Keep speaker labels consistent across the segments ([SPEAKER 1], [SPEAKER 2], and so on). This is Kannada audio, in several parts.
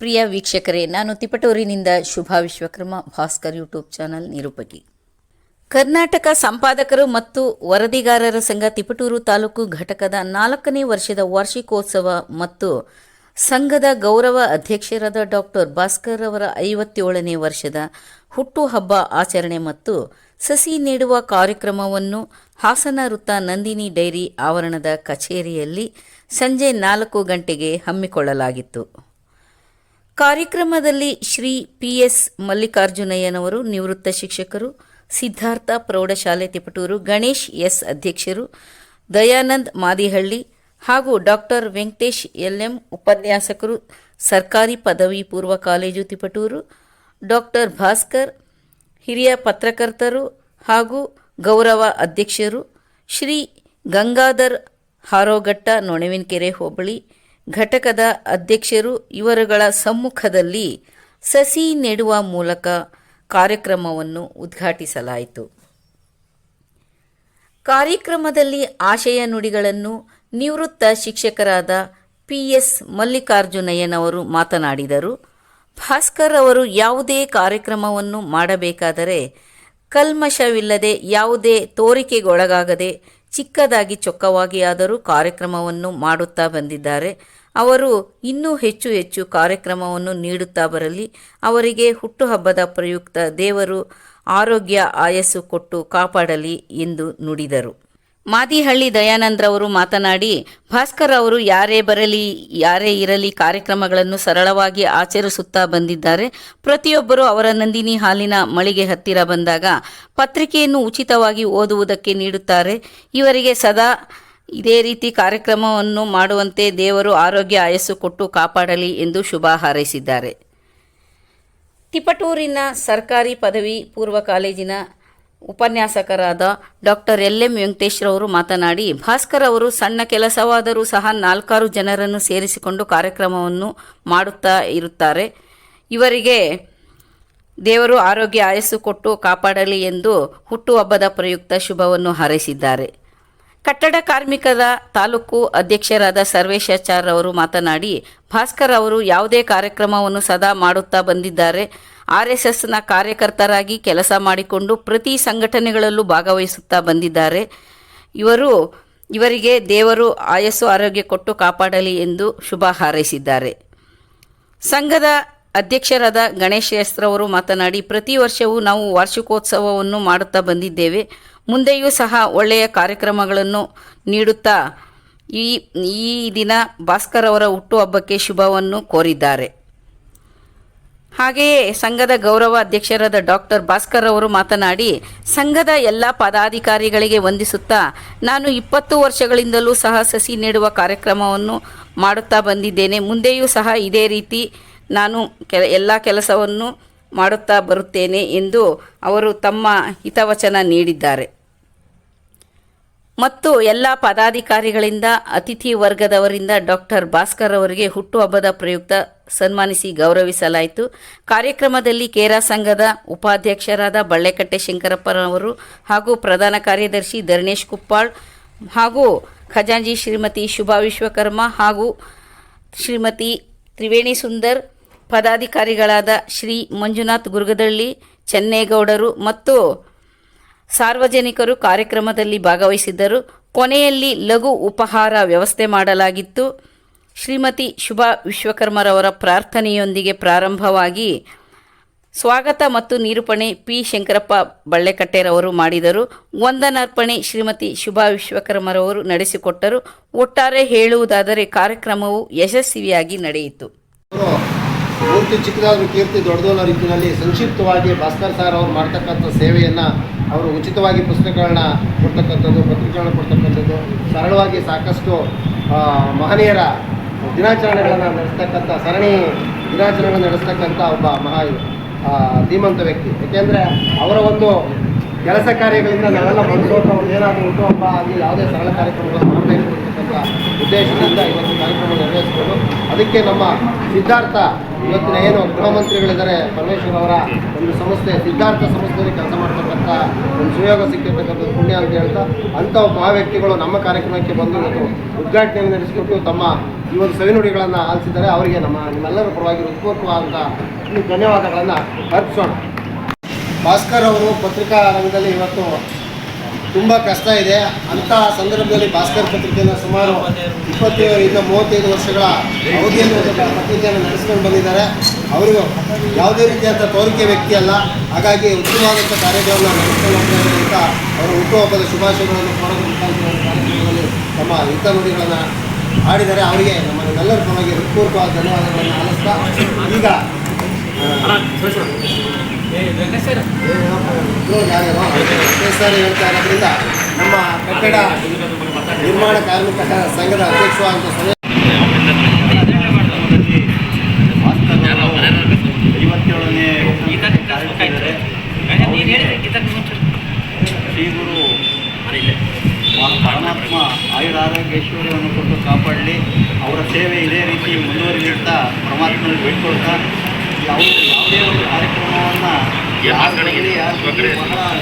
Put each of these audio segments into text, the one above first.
[SPEAKER 1] ಪ್ರಿಯ ವೀಕ್ಷಕರೇ, ನಾನು ತಿಪಟೂರಿನಿಂದ ಶುಭಾ ವಿಶ್ವಕರ್ಮ, ಭಾಸ್ಕರ್ ಯೂಟ್ಯೂಬ್ ಚಾನಲ್ ನಿರೂಪಕಿ ಕರ್ನಾಟಕ ಸಂಪಾದಕರು ಮತ್ತು ವರದಿಗಾರರ ಸಂಘ ತಿಪಟೂರು ತಾಲೂಕು ಘಟಕದ ನಾಲ್ಕನೇ ವರ್ಷದ ವಾರ್ಷಿಕೋತ್ಸವ ಮತ್ತು ಸಂಘದ ಗೌರವ ಅಧ್ಯಕ್ಷರಾದ ಡಾಕ್ಟರ್ ಭಾಸ್ಕರ್ ಅವರ ಐವತ್ತೇಳನೇ ವರ್ಷದ ಹುಟ್ಟುಹಬ್ಬ ಆಚರಣೆ ಮತ್ತು ಸಸಿ ನೀಡುವ ಕಾರ್ಯಕ್ರಮವನ್ನು ಹಾಸನ ವೃತ್ತ ನಂದಿನಿ ಡೈರಿ ಆವರಣದ ಕಚೇರಿಯಲ್ಲಿ ಸಂಜೆ ನಾಲ್ಕು ಗಂಟೆಗೆ ಹಮ್ಮಿಕೊಳ್ಳಲಾಗಿತ್ತು. ಕಾರ್ಯಕ್ರಮದಲ್ಲಿ ಶ್ರೀ ಪಿ ಎಸ್ ಮಲ್ಲಿಕಾರ್ಜುನಯ್ಯನವರು, ನಿವೃತ್ತ ಶಿಕ್ಷಕರು, ಸಿದ್ಧಾರ್ಥ ಪ್ರೌಢಶಾಲೆ ತಿಪಟೂರು, ಗಣೇಶ್ ಎಸ್ ಅಧ್ಯಕ್ಷರು, ದಯಾನಂದ್ ಮಾದಿಹಳ್ಳಿ ಹಾಗೂ ಡಾಕ್ಟರ್ ವೆಂಕಟೇಶ್ ಎಲ್ಎಂ ಉಪನ್ಯಾಸಕರು, ಸರ್ಕಾರಿ ಪದವಿ ಪೂರ್ವ ಕಾಲೇಜು ತಿಪಟೂರು, ಡಾಕ್ಟರ್ ಭಾಸ್ಕರ್, ಹಿರಿಯ ಪತ್ರಕರ್ತರು ಹಾಗೂ ಗೌರವ ಅಧ್ಯಕ್ಷರು, ಶ್ರೀ ಗಂಗಾಧರ್ ಹಾರೋಗಟ್ಟ, ನೊಣವಿನಕೆರೆ ಹೋಬಳಿ ಘಟಕದ ಅಧ್ಯಕ್ಷರು ಇವರುಗಳ ಸಮ್ಮುಖದಲ್ಲಿ ಸಸಿ ನೆಡುವ ಮೂಲಕ ಕಾರ್ಯಕ್ರಮವನ್ನು ಉದ್ಘಾಟಿಸಲಾಯಿತು. ಕಾರ್ಯಕ್ರಮದಲ್ಲಿ ಆಶಯ ನುಡಿಗಳನ್ನು ನಿವೃತ್ತ ಶಿಕ್ಷಕರಾದ ಪಿಎಸ್ ಮಲ್ಲಿಕಾರ್ಜುನಯ್ಯನವರು ಮಾತನಾಡಿದರು. ಭಾಸ್ಕರ್ ಅವರು ಯಾವುದೇ ಕಾರ್ಯಕ್ರಮವನ್ನು ಮಾಡಬೇಕಾದರೆ ಕಲ್ಮಶವಿಲ್ಲದೆ ಯಾವುದೇ ತೋರಿಕೆಗೊಳಗಾಗದೆ ಚಿಕ್ಕದಾಗಿ ಚೊಕ್ಕವಾಗಿ ಆದರೂ ಕಾರ್ಯಕ್ರಮವನ್ನು ಮಾಡುತ್ತಾ ಬಂದಿದ್ದಾರೆ. ಅವರು ಇನ್ನೂ ಹೆಚ್ಚು ಹೆಚ್ಚು ಕಾರ್ಯಕ್ರಮವನ್ನು ನೀಡುತ್ತಾ ಬರಲಿ. ಅವರಿಗೆ ಹುಟ್ಟುಹಬ್ಬದ ಪ್ರಯುಕ್ತ ದೇವರು ಆರೋಗ್ಯ, ಆಯಸ್ಸು ಕೊಟ್ಟು ಕಾಪಾಡಲಿ ಎಂದು ನುಡಿದರು. ಮಾದಿಹಳ್ಳಿ ದಯಾನಂದ್ರವರು ಮಾತನಾಡಿ, ಭಾಸ್ಕರ್ ಅವರು ಯಾರೇ ಬರಲಿ, ಯಾರೇ ಇರಲಿ ಕಾರ್ಯಕ್ರಮಗಳನ್ನು ಸರಳವಾಗಿ ಆಚರಿಸುತ್ತಾ ಬಂದಿದ್ದಾರೆ. ಪ್ರತಿಯೊಬ್ಬರು ಅವರ ನಂದಿನಿ ಹಾಲಿನ ಮಳಿಗೆ ಹತ್ತಿರ ಬಂದಾಗ ಪತ್ರಿಕೆಯನ್ನು ಉಚಿತವಾಗಿ ಓದುವುದಕ್ಕೆ ನೀಡುತ್ತಾರೆ. ಇವರಿಗೆ ಸದಾ ಇದೇ ರೀತಿ ಕಾರ್ಯಕ್ರಮವನ್ನು ಮಾಡುವಂತೆ ದೇವರು ಆರೋಗ್ಯ ಆಯಸ್ಸು ಕೊಟ್ಟು ಕಾಪಾಡಲಿ ಎಂದು ಶುಭ ಹಾರೈಸಿದ್ದಾರೆ. ತಿಪಟೂರಿನ ಸರ್ಕಾರಿ ಪದವಿ ಪೂರ್ವ ಕಾಲೇಜಿನ ಉಪನ್ಯಾಸಕರಾದ ಡಾಕ್ಟರ್ ಎಲ್ ಎಂ ವೆಂಕಟೇಶ್ರವರು ಮಾತನಾಡಿ, ಭಾಸ್ಕರ್ ಅವರು ಸಣ್ಣ ಕೆಲಸವಾದರೂ ಸಹ ನಾಲ್ಕಾರು ಜನರನ್ನು ಸೇರಿಸಿಕೊಂಡು ಕಾರ್ಯಕ್ರಮವನ್ನು ಮಾಡುತ್ತಾ ಇರುತ್ತಾರೆ. ಇವರಿಗೆ ದೇವರು ಆರೋಗ್ಯ ಆಯಸ್ಸು ಕೊಟ್ಟು ಕಾಪಾಡಲಿ ಎಂದು ಹುಟ್ಟುಹಬ್ಬದ ಪ್ರಯುಕ್ತ ಶುಭವನ್ನು ಹಾರೈಸಿದ್ದಾರೆ. ಕಟ್ಟಡ ಕಾರ್ಮಿಕರ ತಾಲೂಕು ಅಧ್ಯಕ್ಷರಾದ ಸರ್ವೇಶಾಚಾರ್ ಅವರು ಮಾತನಾಡಿ, ಭಾಸ್ಕರ್ ಅವರು ಯಾವುದೇ ಕಾರ್ಯಕ್ರಮವನ್ನು ಸದಾ ಮಾಡುತ್ತಾ ಬಂದಿದ್ದಾರೆ. ಆರ್ ಎಸ್ ಎಸ್ನ ಕಾರ್ಯಕರ್ತರಾಗಿ ಕೆಲಸ ಮಾಡಿಕೊಂಡು ಪ್ರತಿ ಸಂಘಟನೆಗಳಲ್ಲೂ ಭಾಗವಹಿಸುತ್ತಾ ಬಂದಿದ್ದಾರೆ. ಇವರು, ಇವರಿಗೆ ದೇವರು ಆಯಸ್ಸು ಆರೋಗ್ಯ ಕೊಟ್ಟು ಕಾಪಾಡಲಿ ಎಂದು ಶುಭ ಹಾರೈಸಿದ್ದಾರೆ. ಸಂಘದ ಅಧ್ಯಕ್ಷರಾದ ಗಣೇಶ್ ಎಸ್ರವರು ಮಾತನಾಡಿ, ಪ್ರತಿ ವರ್ಷವೂ ನಾವು ವಾರ್ಷಿಕೋತ್ಸವವನ್ನು ಮಾಡುತ್ತಾ ಬಂದಿದ್ದೇವೆ. ಮುಂದೆಯೂ ಸಹ ಒಳ್ಳೆಯ ಕಾರ್ಯಕ್ರಮಗಳನ್ನು ನೀಡುತ್ತಾ ಈ ಈ ದಿನ ಭಾಸ್ಕರ್ ಅವರ ಹುಟ್ಟುಹಬ್ಬಕ್ಕೆ ಶುಭವನ್ನು ಕೋರಿದ್ದಾರೆ. ಹಾಗೆಯೇ ಸಂಘದ ಗೌರವ ಅಧ್ಯಕ್ಷರಾದ ಡಾಕ್ಟರ್ ಭಾಸ್ಕರ್ ಅವರು ಮಾತನಾಡಿ, ಸಂಘದ ಎಲ್ಲ ಪದಾಧಿಕಾರಿಗಳಿಗೆ ವಂದಿಸುತ್ತಾ ನಾನು ಇಪ್ಪತ್ತು ವರ್ಷಗಳಿಂದಲೂ ಸಹ ಸಸಿ ನೀಡುವ ಕಾರ್ಯಕ್ರಮವನ್ನು ಮಾಡುತ್ತಾ ಬಂದಿದ್ದೇನೆ. ಮುಂದೆಯೂ ಸಹ ಇದೇ ರೀತಿ ನಾನು ಕೆಲ, ಎಲ್ಲ ಕೆಲಸವನ್ನು ಮಾಡುತ್ತಾ ಬರುತ್ತೇನೆ ಎಂದು ಅವರು ತಮ್ಮ ಹಿತವಚನ ನೀಡಿದ್ದಾರೆ. ಮತ್ತು ಎಲ್ಲ ಪದಾಧಿಕಾರಿಗಳಿಂದ, ಅತಿಥಿ ವರ್ಗದವರಿಂದ ಡಾಕ್ಟರ್ ಭಾಸ್ಕರ್ ಅವರಿಗೆ ಹುಟ್ಟುಹಬ್ಬದ ಪ್ರಯುಕ್ತ ಸನ್ಮಾನಿಸಿ ಗೌರವಿಸಲಾಯಿತು. ಕಾರ್ಯಕ್ರಮದಲ್ಲಿ ಕೇರಾ ಸಂಘದ ಉಪಾಧ್ಯಕ್ಷರಾದ ಬಳ್ಳೆಕಟ್ಟೆ ಶಂಕರಪ್ಪನವರು ಹಾಗೂ ಪ್ರಧಾನ ಕಾರ್ಯದರ್ಶಿ ಧರಣೇಶ್ ಕುಪ್ಪಾಳ್ ಹಾಗೂ ಖಜಾಂಜಿ ಶ್ರೀಮತಿ ಶುಭಾ ವಿಶ್ವಕರ್ಮ ಹಾಗೂ ಶ್ರೀಮತಿ ತ್ರಿವೇಣಿ ಸುಂದರ್, ಪದಾಧಿಕಾರಿಗಳಾದ ಶ್ರೀ ಮಂಜುನಾಥ್ ಗುರುಗದಳ್ಳಿ, ಚೆನ್ನೇಗೌಡರು ಮತ್ತು ಸಾರ್ವಜನಿಕರು ಕಾರ್ಯಕ್ರಮದಲ್ಲಿ ಭಾಗವಹಿಸಿದ್ದರು. ಕೊನೆಯಲ್ಲಿ ಲಘು ಉಪಹಾರ ವ್ಯವಸ್ಥೆ ಮಾಡಲಾಗಿತ್ತು. ಶ್ರೀಮತಿ ಶುಭಾ ವಿಶ್ವಕರ್ಮರವರ ಪ್ರಾರ್ಥನೆಯೊಂದಿಗೆ ಪ್ರಾರಂಭವಾಗಿ ಸ್ವಾಗತ ಮತ್ತು ನಿರೂಪಣೆ ಪಿ. ಶಂಕರಪ್ಪ ಬಳ್ಳೆಕಟ್ಟೆರವರು ಮಾಡಿದರು. ವಂದನಾರ್ಪಣೆ ಶ್ರೀಮತಿ ಶುಭಾ ವಿಶ್ವಕರ್ಮರವರು ನಡೆಸಿಕೊಟ್ಟರು. ಒಟ್ಟಾರೆ ಹೇಳುವುದಾದರೆ ಕಾರ್ಯಕ್ರಮವು ಯಶಸ್ವಿಯಾಗಿ ನಡೆಯಿತು.
[SPEAKER 2] ಅವರು ಚಿಕ್ಕದಾದರೂ ಕೀರ್ತಿ ದೊಡ್ಡದು ಅನ್ನೋ ರೀತಿಯಲ್ಲಿ ಸಂಕ್ಷಿಪ್ತವಾಗಿ ಭಾಸ್ಕರ್ ಸರ್ ಅವ್ರು ಮಾಡ್ತಕ್ಕಂಥ ಸೇವೆಯನ್ನು ಅವರು ಉಚಿತವಾಗಿ ಪುಸ್ತಕಗಳನ್ನ ಕೊಡ್ತಕ್ಕಂಥದ್ದು, ಪತ್ರಿಕೆಗಳನ್ನ ಕೊಡ್ತಕ್ಕಂಥದ್ದು, ಸರಳವಾಗಿ ಸಾಕಷ್ಟು ಮಹನೀಯರ ದಿನಾಚರಣೆಗಳನ್ನು ನಡೆಸ್ತಕ್ಕಂಥ, ಸರಣಿ ದಿನಾಚರಣೆಗಳನ್ನು ನಡೆಸ್ತಕ್ಕಂಥ ಒಬ್ಬ ಮಹಾ ಧೀಮಂತ ವ್ಯಕ್ತಿ. ಏಕೆಂದರೆ ಅವರ ಒಂದು ಕೆಲಸ ಕಾರ್ಯಗಳಿಂದ ನಾವೆಲ್ಲ ಬಂದು ಅವ್ರು ಏನಾದರೂ ಹುಟ್ಟುಹಬ್ಬ ಆಗಲಿ ಯಾವುದೇ ಸರಳ ಕಾರ್ಯಕ್ರಮಗಳು ಮಾಡಬೇಕು ಅಂತಕ್ಕಂಥ ಅಂತ ಉದ್ದೇಶದಿಂದ ಇವತ್ತು ಕಾರ್ಯಕ್ರಮ ನೆರವೇರಿಸಿಕೊಂಡು ಅದಕ್ಕೆ ನಮ್ಮ ಸಿದ್ಧಾರ್ಥ ಇವತ್ತಿನ ಏನು ಗೃಹಮಂತ್ರಿಗಳಿದ್ದಾರೆ, ಪರಮೇಶ್ವರ್ ಅವರ ಒಂದು ಸಂಸ್ಥೆ, ಸಿದ್ಧಾರ್ಥ ಸಂಸ್ಥೆಯಲ್ಲಿ ಕೆಲಸ ಮಾಡ್ತಕ್ಕಂಥ ಒಂದು ಸುಯೋಗ ಸಿಕ್ಕಿರ್ತಕ್ಕಂಥ ಪುಣ್ಯ ಅಂತ ಹೇಳ್ತಾ ಅಂಥ ಮಹಾವ್ಯಕ್ತಿಗಳು ನಮ್ಮ ಕಾರ್ಯಕ್ರಮಕ್ಕೆ ಬಂದು ಇವತ್ತು ಉದ್ಘಾಟನೆಯನ್ನು ನಡೆಸಿಕೊಟ್ಟು ತಮ್ಮ ಈ ಒಂದು ಸವಿನುಡಿಗಳನ್ನು ಆಲಿಸಿದ್ದಾರೆ. ಅವರಿಗೆ ನಮ್ಮ ನಿಮ್ಮೆಲ್ಲರ ಪರವಾಗಿ ಒಂದು ಧನ್ಯವಾದಗಳನ್ನು ಅರ್ಪಿಸೋಣ. ಭಾಸ್ಕರ್ ಅವರು ಪತ್ರಿಕಾ ರಂಗದಲ್ಲಿ ಇವತ್ತು ತುಂಬ ಕಷ್ಟ ಇದೆ. ಅಂಥ ಸಂದರ್ಭದಲ್ಲಿ ಭಾಸ್ಕರ್ ಪತ್ರಿಕೆಯನ್ನು ಸುಮಾರು ಇಪ್ಪತ್ತೈದರಿಂದ ಮೂವತ್ತೈದು ವರ್ಷಗಳ ಅವಧಿಯಲ್ಲಿ ಪತ್ರಿಕೆಯನ್ನು ನಡೆಸ್ಕೊಂಡು ಬಂದಿದ್ದಾರೆ. ಅವರು ಯಾವುದೇ ರೀತಿಯಾದ ತೋರಿಕೆ ವ್ಯಕ್ತಿ ಅಲ್ಲ. ಹಾಗಾಗಿ ಉತ್ತಮವಾದಂಥ ಕಾರ್ಯಗಳನ್ನು ನಡೆಸ್ಕೊಂಡು ಅಂತ ಅವರು ಹುಟ್ಟುಹಬ್ಬದ ಶುಭಾಶಯಗಳನ್ನು ಕೊಡೋದು ಕಾರ್ಯಕ್ರಮದಲ್ಲಿ ತಮ್ಮ ಹಿತ ನುಡಿಗಳನ್ನು ಆಡಿದರೆ ಅವರಿಗೆ ನಮ್ಮ ನಿಮ್ಮೆಲ್ಲರ ಪರವಾಗಿ ಹೃತ್ಪೂರ್ವಕವಾದ ಧನ್ಯವಾದಗಳನ್ನು ಆಲಿಸ್ತಾ ಈಗ ಸರ್. ಹೇಳ್ತಾ ಇರೋದ್ರಿಂದ ನಮ್ಮ ಕಟ್ಟಡ ನಿರ್ಮಾಣ ಕಾರ್ಮಿಕ ಸಂಘದ ಅಧ್ಯಕ್ಷ ಅಂತ
[SPEAKER 3] ಐವತ್ತೇಳನೇ ಕಾರ್ಯಕ್ರಮದಲ್ಲಿ ಶ್ರೀ ಗುರು ಪರಮಾತ್ಮ ಆಯುರಾರೋಗ್ಯ ಐಶ್ವರ್ಯವನ್ನು ಕೊಟ್ಟು ಕಾಪಾಡಲಿ. ಅವರ ಸೇವೆ ಇದೇ ರೀತಿ ಮುಂದುವರಿಲಿರ್ತಾ ಪರಮಾತ್ಮನ ಬೇಡ್ಕೊಳ್ತಾ ಅವರು ಯಾವುದೇ ಒಂದು ಕಾರ್ಯಕ್ರಮವನ್ನು ಯಾರಲ್ಲಿ ಯಾರು ಬಹಳ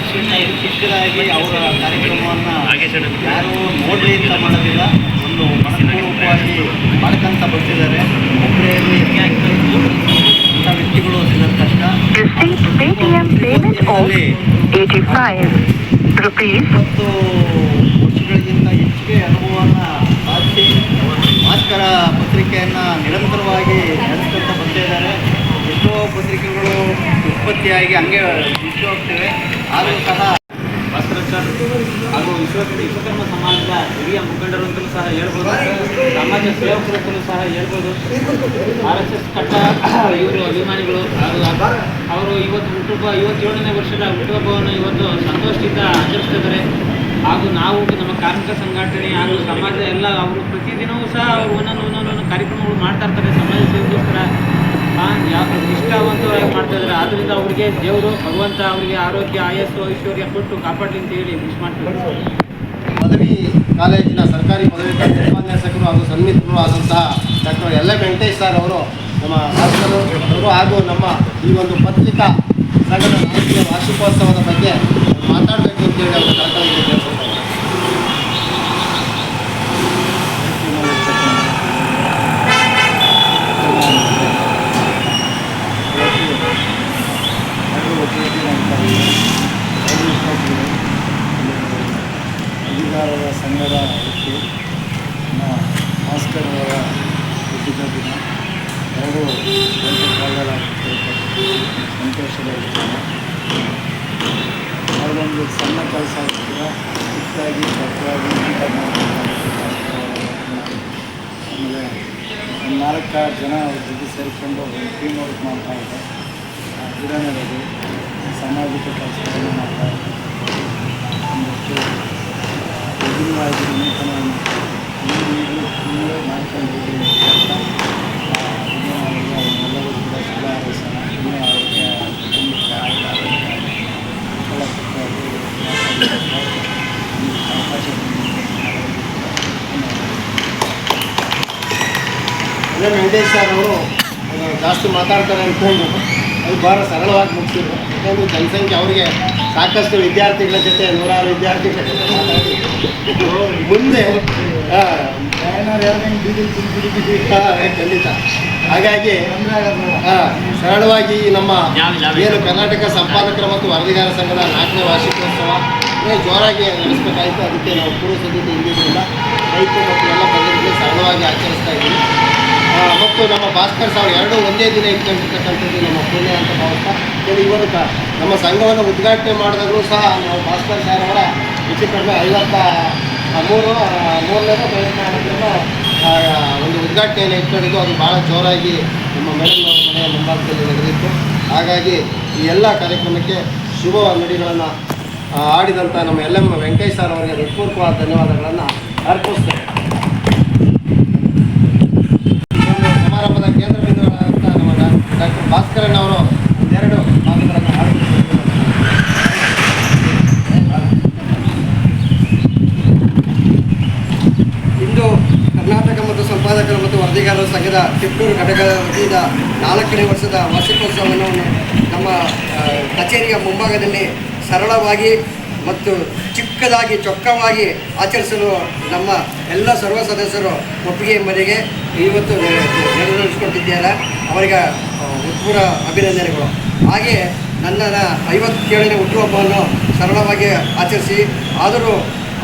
[SPEAKER 3] ಚಿಕ್ಕದಾಗಿ ಅವರ ಕಾರ್ಯಕ್ರಮವನ್ನು ಯಾರು ನೋಡಲಿ ಅಂತ ಮಾಡೋದಿಲ್ಲ. ಒಂದು ಮನಪೂರ್ವಕವಾಗಿ ಮಾಡ್ಕೊಂತ ಬರ್ತಿದ್ದಾರೆ. ಒಬ್ಬರೇ ಅಂಥ ವ್ಯಕ್ತಿಗಳು ಸಿಗೋದು ಕಷ್ಟ.
[SPEAKER 4] Receipt Paytm payment of 85 rupees.
[SPEAKER 3] ಇಪ್ಪತ್ತು ವರ್ಷಗಳಿಗಿಂತ ಹೆಚ್ಚಿಗೆ ಅನುಭವವನ್ನು ಸಾಧಿಸಿ ಭಾಸ್ಕರ ಪತ್ರಿಕೆಯನ್ನು ನಿರಂತರವಾಗಿ ನಡೆಸ್ಕೊಂತ ಬರ್ತಾ ಇದ್ದಾರೆ ಎಷ್ಟೋ ಪತ್ರಿಕೆಗಳು ಉತ್ಪತ್ತಿಯಾಗಿ ಹಂಗೆ ಹೋಗ್ತೇವೆ. ಆದರೂ ಸಹ
[SPEAKER 5] ಭಾಸ್ಕರ ಸರ್ ಹಾಗೂ ವಿಶ್ವ ವಿಶ್ವಕರ್ಮ ಸಮಾಜದ ಹಿರಿಯ ಮುಖಂಡರು ಅಂತಲೂ ಸಹ ಹೇಳ್ಬೋದು. ಸಮಾಜ ಸೇವಕರು ಸಹ ಹೇಳ್ಬೋದು. ಆರ್ ಎಸ್ ಎಸ್ ಕಟ್ಟ ಇವರು ಅಭಿಮಾನಿಗಳು ಅವರು ಇವತ್ತು ಹುಟ್ಟುಹಬ್ಬ, ಐವತ್ತೇಳನೇ ವರ್ಷದ ಹುಟ್ಟುಹಬ್ಬವನ್ನು ಇವತ್ತು ಸಂತೋಷದಿಂದ ಆಚರಿಸ್ತಿದ್ದಾರೆ. ಹಾಗೂ ನಾವು ನಮ್ಮ ಕಾರ್ಮಿಕ ಸಂಘಟನೆ ಹಾಗೂ ಸಮಾಜದ ಎಲ್ಲ ಅವರು ಪ್ರತಿದಿನವೂ ಸಹ ಅವರು ಒಂದೊಂದು ಒಂದೊಂದು ಕಾರ್ಯಕ್ರಮಗಳು ಮಾಡ್ತಾ ಇರ್ತಾರೆ. ಸಮಾಜ ಸೇವೆಗೋಸ್ಕರ ಯಾವ ನಿಷ್ಠಾವಂತವಾಗಿ ಮಾಡ್ತಾ ಇದ್ದಾರೆ. ಆದ್ದರಿಂದ ಅವರಿಗೆ ದೇವರು, ಭಗವಂತ ಅವರಿಗೆ ಆರೋಗ್ಯ, ಆಯಸ್ಸು, ಐಶ್ವರ್ಯ ಕೊಟ್ಟು ಕಾಪಾಡಲಿ ಅಂತ ಹೇಳಿ ವಿಶ್ ಮಾಡ್ತಾರೆ
[SPEAKER 2] ಪದವಿ ಕಾಲೇಜಿನ ಸರ್ಕಾರಿ ಪದವಿ ಉಪನ್ಯಾಸಕರು ಹಾಗೂ ಸನ್ಮಿತ್ರರು ಆದಂತಹ doctor L A Venkatesh sir ಅವರು ನಮ್ಮ ಶಾಸಕರು ಅವರು ಹಾಗೂ ನಮ್ಮ ಈ ಒಂದು ಪತ್ರಿಕಾ ಸಂಘದ ವಾರ್ಷಿಕೋತ್ಸವದ ಬಗ್ಗೆ ಮಾತಾಡಬೇಕು ಅಂತೇಳಿ ಅವರು ಕಳಕಳಿಗೆ
[SPEAKER 3] ಅಧಿಕಾರದ ಸಂಘದ ವ್ಯಕ್ತಿ ನಮ್ಮ ಭಾಸ್ಕರ್ ಅವರ ಹುಟ್ಟಿದ ದಿನ ಎರಡು ಗಂಟೆ ಕಾಲಗಳಾಗುತ್ತೆ ಸಂತೋಷದ ಅವರೊಂದು ಸಣ್ಣ ಕೆಲಸ ಕೂಡ ಹೆಚ್ಚಾಗಿ ದೊಡ್ಡದಾಗಿ. ಆಮೇಲೆ ಒಂದು ನಾಲ್ಕಾರು ಜನ ಅವ್ರ ಜೊತೆ ಸೇರಿಕೊಂಡು ಟೀಮ್ ವರ್ಕ್ ಮಾಡ್ತಾ ಇದ್ದಾರೆ ಗಿಡ ನೆಡೋದು ಸಾಮಾಜಿಕ ಕೆಲಸಗಳನ್ನು ಮಾಡ್ತಾ ಇದ್ದಾರೆ. ಒಂದಷ್ಟು ವಿಭಿನ್ನವಾಗಿ ನೂತನವಾಗಿ ನೀರು ಮಾಡ್ಕೊಂಡು ಕೂಡ
[SPEAKER 2] ಎ ವೆಂಕಟೇಶ್ ಸರ್ ಅವರು ಜಾಸ್ತಿ ಮಾತಾಡ್ತಾರೆ ಅಂದ್ಕೊಂಡು, ಅದು ಭಾಳ ಸರಳವಾಗಿ ಮುಗಿಸಿದ್ರು. ಯಾಕಂದರೆ ಜನಸಂಖ್ಯೆ ಅವರಿಗೆ ಸಾಕಷ್ಟು ವಿದ್ಯಾರ್ಥಿಗಳ ಜೊತೆ ನೂರಾರು ವಿದ್ಯಾರ್ಥಿಗಳ ಜೊತೆ ಮಾತಾಡಿ. ಮುಂದೆ ಖಂಡಿತ. ಹಾಗಾಗಿ ಸರಳವಾಗಿ ನಮ್ಮ ಏನು ಕರ್ನಾಟಕ ಸಂಪಾದಕರ ಮತ್ತು ವರದಿಗಾರ ಸಂಘದ ನಾಲ್ಕನೇ ವಾರ್ಷಿಕೋತ್ಸವ ಜೋರಾಗಿ ನಡೆಸಬೇಕಾಯಿತು. ಅದಕ್ಕೆ ನಾವು ಪೂರ್ವ ಸಿದ್ಧತೆ ಇಲ್ಲಿದ್ದರಿಂದ ರೈತರು ಮತ್ತು ಎಲ್ಲ ಬಂದಿರಲಿ ಸರಳವಾಗಿ ಆಚರಿಸ್ತಾ ಇದ್ದೀವಿ. ಮತ್ತು ನಮ್ಮ ಭಾಸ್ಕರ್ ಸಾವಿರ ಎರಡು ಒಂದೇ ದಿನ ಇಟ್ಕೊಂಡಿರ್ತಕ್ಕಂಥದ್ದು ನಮ್ಮ ಪುಣ್ಯ ಅಂತ ಭಾವಿಸ್ತಾ ಇದು ನಮ್ಮ ಸಂಘವನ್ನು ಉದ್ಘಾಟನೆ ಮಾಡಿದಾಗಲೂ ಸಹ ನಾವು ಭಾಸ್ಕರ್ ಸಾರ್ ಅವರ ಹೆಚ್ಚು ಕಡಿಮೆ ಐವತ್ತ ಮೂರು ಆ, ಮೂರನೇದು ಪ್ರಯತ್ನ ಒಂದು ಉದ್ಘಾಟನೆಯನ್ನು ಇಟ್ಕೊಂಡಿದ್ದು ಅದು ಭಾಳ ಜೋರಾಗಿ ನಮ್ಮ ಮೇಡಮ್ ಮನೆಯ ಮುಂಭಾಗದಲ್ಲಿ ನಡೆದಿತ್ತು. ಹಾಗಾಗಿ ಈ ಎಲ್ಲ ಕಾರ್ಯಕ್ರಮಕ್ಕೆ ಶುಭ ನುಡಿಗಳನ್ನು ಆಡಿದಂಥ ನಮ್ಮ ಎಲ್ ಎಂ ವೆಂಕಟೇಶ್ ಸರ್ ಅವರಿಗೆ ಹೃತ್ಪೂರ್ವಕವಾದ ಧನ್ಯವಾದಗಳನ್ನು ಅರ್ಪಿಸ್ತೇನೆ. ಭಾಸ್ಕರನ್ ಅವರು ಎರಡು ಭಾಗಗಳನ್ನು ಆರಂಭಿಸಿದರು ಇಂದು ಕರ್ನಾಟಕ ಮತ್ತು ಸಂಪಾದಕರು ಮತ್ತು ವರದಿಗಾರರ
[SPEAKER 6] ಸಂಘದ ತಿಪ್ಪೂರು ಘಟಕದ ವತಿಯಿಂದ ನಾಲ್ಕನೇ ವರ್ಷದ ವಾರ್ಷಿಕೋತ್ಸವವನ್ನು ನಮ್ಮ ಕಚೇರಿಯ ಮುಂಭಾಗದಲ್ಲಿ ಸರಳವಾಗಿ ಮತ್ತು ಚಿಕ್ಕದಾಗಿ ಚೊಕ್ಕವಾಗಿ ಆಚರಿಸಲು ನಮ್ಮ ಎಲ್ಲ ಸರ್ವ ಸದಸ್ಯರು ಒಪ್ಪಿಗೆ ಮನೆಗೆ ಇವತ್ತು ನೆರವೇರಿಸಿಕೊಟ್ಟಿದ್ದಾರೆ ಅವರಿಗೆ ಉತ್ಪೂರ ಅಭಿನಂದನೆಗಳು. ಹಾಗೆ ನನ್ನ ಐವತ್ತೇಳನೇ ಹುಟ್ಟುಹಬ್ಬವನ್ನು ಸರಳವಾಗಿ ಆಚರಿಸಿ, ಆದರೂ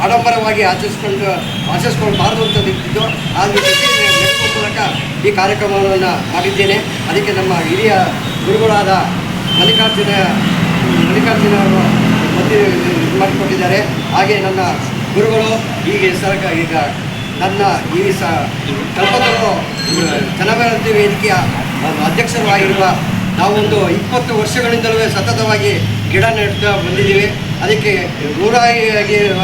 [SPEAKER 6] ಆಡಂಬರವಾಗಿ ಆಚರಿಸ್ಕೊಂಡು, ಆಚರಿಸ್ಕೊಳ್ಬಾರ್ದು ಅಂತ ನಿಂತಿದ್ದು. ಆದರೆ ಮೂಲಕ ಈ ಕಾರ್ಯಕ್ರಮವನ್ನು ಮಾಡಿದ್ದೇನೆ. ಅದಕ್ಕೆ ನಮ್ಮ ಹಿರಿಯ ಗುರುಗಳಾದ ಮಲ್ಲಿಕಾರ್ಜುನ ಮಲ್ಲಿಕಾರ್ಜುನ ಅವರು ಮಧ್ಯೆ ಇದು ಮಾಡಿಕೊಟ್ಟಿದ್ದಾರೆ ಹಾಗೆ ನನ್ನ ಗುರುಗಳು ಈಗ ಸರ್ಕ, ಈಗ ನನ್ನ ಈ ಸ ಕಲ್ಪತರು ಜನಭ್ರಾಂತಿ ವೇದಿಕೆಯ ಅಧ್ಯಕ್ಷರು ಆಗಿರುವ ನಾವೊಂದು ಇಪ್ಪತ್ತು ವರ್ಷಗಳಿಂದಲೂ ಸತತವಾಗಿ ಗಿಡ ನೆಡ್ತಾ ಬಂದಿದ್ದೀವಿ. ಅದಕ್ಕೆ ನೂರಾಗಿರುವ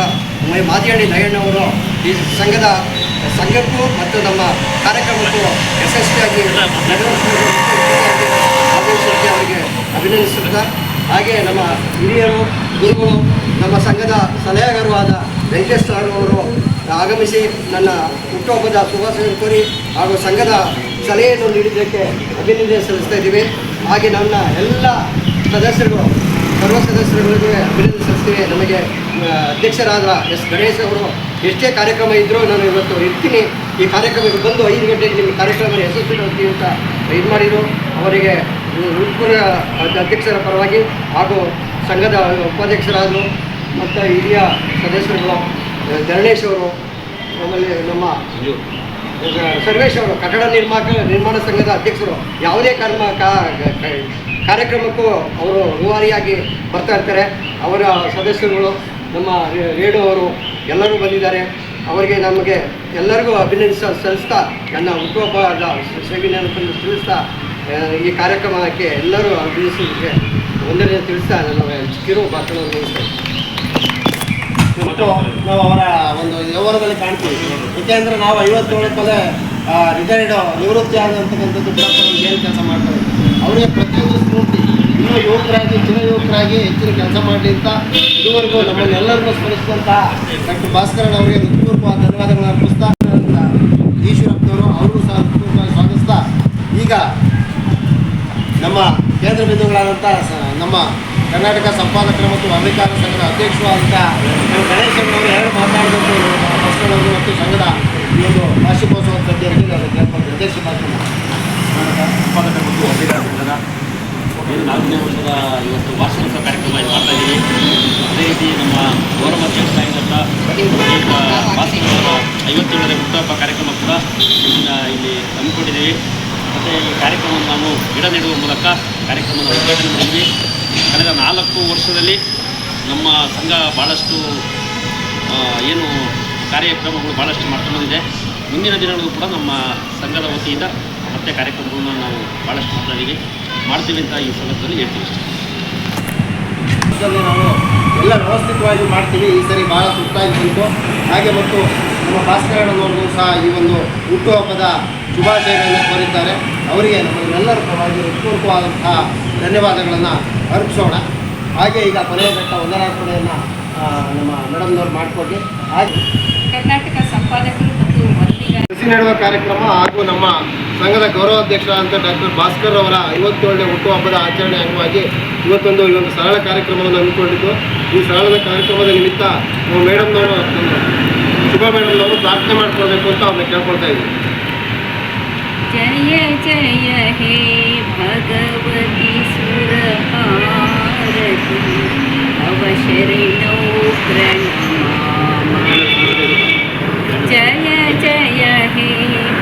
[SPEAKER 6] ಮಾದಿಹಳ್ಳಿ ನಯಣ್ಣವರು ಈ ಸಂಘದ ಸಂಘಕ್ಕೂ ಮತ್ತು ನಮ್ಮ ಕಾರ್ಯಕ್ರಮಕ್ಕೂ ಯಶಸ್ವಿಯಾಗಿ ಅವರಿಗೆ ಅಭಿನಂದಿಸುತ್ತಾ, ಹಾಗೆ ನಮ್ಮ ಹಿರಿಯರು, ಗುರುಗಳು ನಮ್ಮ ಸಂಘದ ಸಲಹೆಗಾರವಾದ ವೆಂಕಟೇಶ್ ಅವರು ಆಗಮಿಸಿ ನನ್ನ ಹುಟ್ಟುಹಬ್ಬದ ಶುಭಾಶಯ ಕೋರಿ ಹಾಗೂ ಸಂಘದ ಸಲಹೆಯನ್ನು ನೀಡಿದ್ದಕ್ಕೆ ಅಭಿನಂದನೆ ಸಲ್ಲಿಸ್ತಾ ಇದ್ದೀವಿ. ಹಾಗೆ ನನ್ನ ಎಲ್ಲ ಸದಸ್ಯರು, ಸರ್ವ ಸದಸ್ಯರುಗಳಿಗೆ ಅಭಿನಂದನೆ ಸಲ್ಲಿಸ್ತೀವಿ. ನಮಗೆ ಅಧ್ಯಕ್ಷರಾದ ಎಸ್ ಗಣೇಶ್ ಅವರು ಎಷ್ಟೇ ಕಾರ್ಯಕ್ರಮ ಇದ್ದರೂ ನಾನು ಇವತ್ತು ಇರ್ತೀನಿ. ಈ ಕಾರ್ಯಕ್ರಮಕ್ಕೆ ಬಂದು ಐದು ಗಂಟೆಗೆ ನಿಮ್ಮ ಕಾರ್ಯಕ್ರಮ ಯಶಸ್ವಿಗೊಳಿಸ್ತೀವಿ ಅಂತ ಇದು ಮಾಡಿದರು. ಅವರಿಗೆ ಉತ್ಪೂರ್ವ ಅಧ್ಯಕ್ಷರ ಪರವಾಗಿ ಹಾಗೂ ಸಂಘದ ಉಪಾಧ್ಯಕ್ಷರಾದರು. ಮತ್ತು ಹಿರಿಯ ಸದಸ್ಯರುಗಳು ಧರಣೇಶ್ ಅವರು, ಆಮೇಲೆ ನಮ್ಮ ಸರ್ವೇಶ್ ಅವರು ಕಟ್ಟಡ ನಿರ್ಮಾಕ, ನಿರ್ಮಾಣ ಸಂಘದ ಅಧ್ಯಕ್ಷರು, ಯಾವುದೇ ಕರ್ಮ ಕಾರ್ಯಕ್ರಮಕ್ಕೂ ಅವರು ರೂವಾರಿಯಾಗಿ ಬರ್ತಾ ಇರ್ತಾರೆ. ಅವರ ಸದಸ್ಯರುಗಳು, ನಮ್ಮ ರೇಡು ಅವರು ಎಲ್ಲರೂ ಬಂದಿದ್ದಾರೆ. ಅವರಿಗೆ ನಮಗೆ ಎಲ್ಲರಿಗೂ ಅಭಿನಂದಿಸ, ಸಲ್ಲಿಸ್ತಾ, ನನ್ನ ಹುಟ್ಟುಹಬ್ಬದ ಸೇವೆಯನ್ನು ತಿಳಿಸ್ತಾ ಈ ಕಾರ್ಯಕ್ರಮಕ್ಕೆ ಎಲ್ಲರೂ ಅಭಿನಂದಿಸಿದ್ದಕ್ಕೆ ಒಂದನೇ ತಿಳಿಸ್ತಾ ನನ್ನ ಕಿರು ಮುಗಿಸ್ತೇನೆ.
[SPEAKER 2] ಮತ್ತು ನಾವು ಅವರ ಒಂದು ವ್ಯವಹಾರದಲ್ಲಿ ಕಾಣ್ತೀವಿ. ಏಕೆಂದರೆ ನಾವು ಐವತ್ತೇಳು ಕೊಲೆ ರಿಟೈರ್ಡ್ ನಿವೃತ್ತಿ ಆದಂತಕ್ಕಂಥದ್ದು ಏನು ಕೆಲಸ ಮಾಡ್ತಾರೆ. ಅವರಿಗೆ ಪ್ರತಿಯೊಂದು ಸ್ಫೂರ್ತಿ. ಇನ್ನೂ ಯುವಕರಾಗಿ ಚಿರ ಯುವಕರಾಗಿ ಹೆಚ್ಚಿನ ಕೆಲಸ ಮಾಡಲಿ ಅಂತ ಇದುವರೆಗೂ ನಮ್ಮನ್ನೆಲ್ಲರಿಗೂ ಸ್ಮರಿಸಿದಂಥ ಡಾಕ್ಟರ್ ಭಾಸ್ಕರ್ ಅವರಿಗೆ ಹೃತ್ಪೂರ್ವಕ ಧನ್ಯವಾದಗಳನ್ನು ಅರ್ಪಿಸ್ತಾ ಈಶ್ವರಪ್ಪನವರು ಅವರು ಸಹ ಹೃತ್ಪೂರ್ವವಾಗಿ ಸ್ವಾಗತಿಸ್ತಾ ಈಗ ನಮ್ಮ ಕೇಂದ್ರ ಬಿಂದುಗಳಾದಂಥ ನಮ್ಮ ಕರ್ನಾಟಕ ಸಂಪಾದಕರು ಮತ್ತು ಅಧಿಕಾರ ಸಂಘದ ಅಧ್ಯಕ್ಷರು ಆದಂಥ ಗಣೇಶ್ ಗಣೇಶನವರು ಎರಡು ಮಾತಾಡಿದಂತೆ ಭಾಷಣವನ್ನು ಮತ್ತು ಸಂಘದ ಈ ಒಂದು ವಾರ್ಷಿಕೋತ್ಸವ ಸಭೆಯಲ್ಲಿ ನಾನು ಕೇಳ್ಕೊಂಡು ಅಧ್ಯಕ್ಷ ಭಾಷಣ
[SPEAKER 7] ಸಂಪಾದಕ ಮತ್ತು ಅಧಿಕಾರ ಸಂಘದ ನಾಲ್ಕನೇ ವರ್ಷದ ಇವತ್ತು ವಾರ್ಷಿಕೋತ್ಸವ ಕಾರ್ಯಕ್ರಮ ಇದು ಮಾಡ್ತಾ ಇದ್ದೀವಿ ಅದೇ ರೀತಿ ನಮ್ಮ ಗೌರವ ಅಧ್ಯಕ್ಷ ಆಗಿದ್ದಂಥ ಭಾಸ್ಕರ್ ಅವರ ಐವತ್ತೇಳನೇ ಹುಟ್ಟುಹಬ್ಬ ಕಾರ್ಯಕ್ರಮ ಕೂಡ ಇಲ್ಲಿ ಹಮ್ಮಿಕೊಂಡಿದ್ದೀವಿ. ಮತ್ತು ಈ ಕಾರ್ಯಕ್ರಮವನ್ನು ನಾವು ಗಿಡ ನೆಡುವ ಮೂಲಕ ಕಾರ್ಯಕ್ರಮವನ್ನು ಉದ್ಘಾಟನೆ ಮಾಡಿದ್ವಿ. ಕಳೆದ ನಾಲ್ಕು ವರ್ಷದಲ್ಲಿ ನಮ್ಮ ಸಂಘ ಭಾಳಷ್ಟು ಏನು ಕಾರ್ಯಕ್ರಮಗಳು ಭಾಳಷ್ಟು ಮಾಡ್ಕೊಂಡಿದೆ. ಮುಂದಿನ ದಿನಗಳಿಗೂ ಕೂಡ ನಮ್ಮ ಸಂಘದ ವತಿಯಿಂದ ಮತ್ತೆ ಕಾರ್ಯಕ್ರಮಗಳನ್ನು ನಾವು ಭಾಳಷ್ಟು ಮಾಡ್ತಾ ಇದ್ದೀವಿ ಮಾಡ್ತೀವಿ ಅಂತ ಈ ಸಂದರ್ಭದಲ್ಲಿ ಹೇಳ್ತೀವಿ ಅಷ್ಟೇ.
[SPEAKER 2] ನಾವು ಎಲ್ಲ ವ್ಯವಸ್ಥಿತವಾಗಿ ಮಾಡ್ತೀವಿ. ಈ ಸರಿ ಭಾಳ ಸುಟ್ಟಾಗಿ ಬಂತು. ಹಾಗೆ ಮತ್ತು ನಮ್ಮ ಭಾಸ್ಕರಣ್ಣನವ್ರಿಗೂ ಸಹ ಈ ಒಂದು ಹುಟ್ಟುಹಬ್ಬದ ಶುಭಾಶಯಗಳನ್ನು ಕೋರಿದ್ದಾರೆ. ಅವರಿಗೆ ನಮ್ಮೆಲ್ಲರ ಪರವಾಗಿ ಹೃತ್ಪೂರ್ವಕವಾದಂತಹ ಧನ್ಯವಾದಗಳನ್ನು ಅರ್ಪಿಸೋಣ. ಹಾಗೆ ಈಗ ಕೊನೆಯ ಘಟ್ಟ ಒಂದರಾರ್ಪಣೆಯನ್ನು ನಮ್ಮ ಮೇಡಮ್ನವ್ರು ಮಾಡಿಕೊಡಿ. ಹಾಗೆ.
[SPEAKER 1] ಕರ್ನಾಟಕ ಸಂಪಾದಕರು ಮತ್ತು
[SPEAKER 2] ಕೃಷಿ ನೆಡುವ ಕಾರ್ಯಕ್ರಮ ಹಾಗೂ ನಮ್ಮ ಸಂಘದ ಗೌರವಾಧ್ಯಕ್ಷರಾದಂಥ ಡಾಕ್ಟರ್ ಭಾಸ್ಕರ್ ಅವರ ಐವತ್ತೇಳನೇ ಹುಟ್ಟುಹಬ್ಬದ ಆಚರಣೆ ಅಂಗವಾಗಿ ಇವತ್ತೊಂದು ಈ ಒಂದು ಸರಳ ಕಾರ್ಯಕ್ರಮವನ್ನು ಹಮ್ಮಿಕೊಂಡಿದ್ದು ಈ ಸರಳದ ಕಾರ್ಯಕ್ರಮದ ನಿಮಿತ್ತ ನಾವು ಮೇಡಮ್ನವರು ಶುಭ ಮೇಡಮ್ನವರು ಪ್ರಾರ್ಥನೆ ಮಾಡ್ಕೊಳ್ಬೇಕು ಅಂತ ಅವ್ರನ್ನ ಕೇಳ್ಕೊಳ್ತಾ ಇದ್ದೀವಿ
[SPEAKER 1] जय जय हे भगवति सुरति अवशरिणो प्रणमा जय जय हे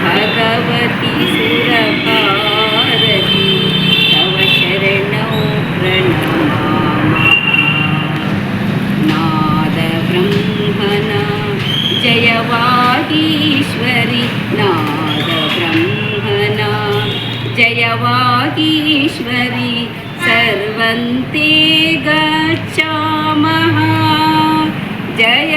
[SPEAKER 1] भगवति सुरभारति तव शरणो प्रणमा नादब्रह्मणा जयवाहीश्वरिणा वागीश्वरी सर्वन्ते गच्छामः। जय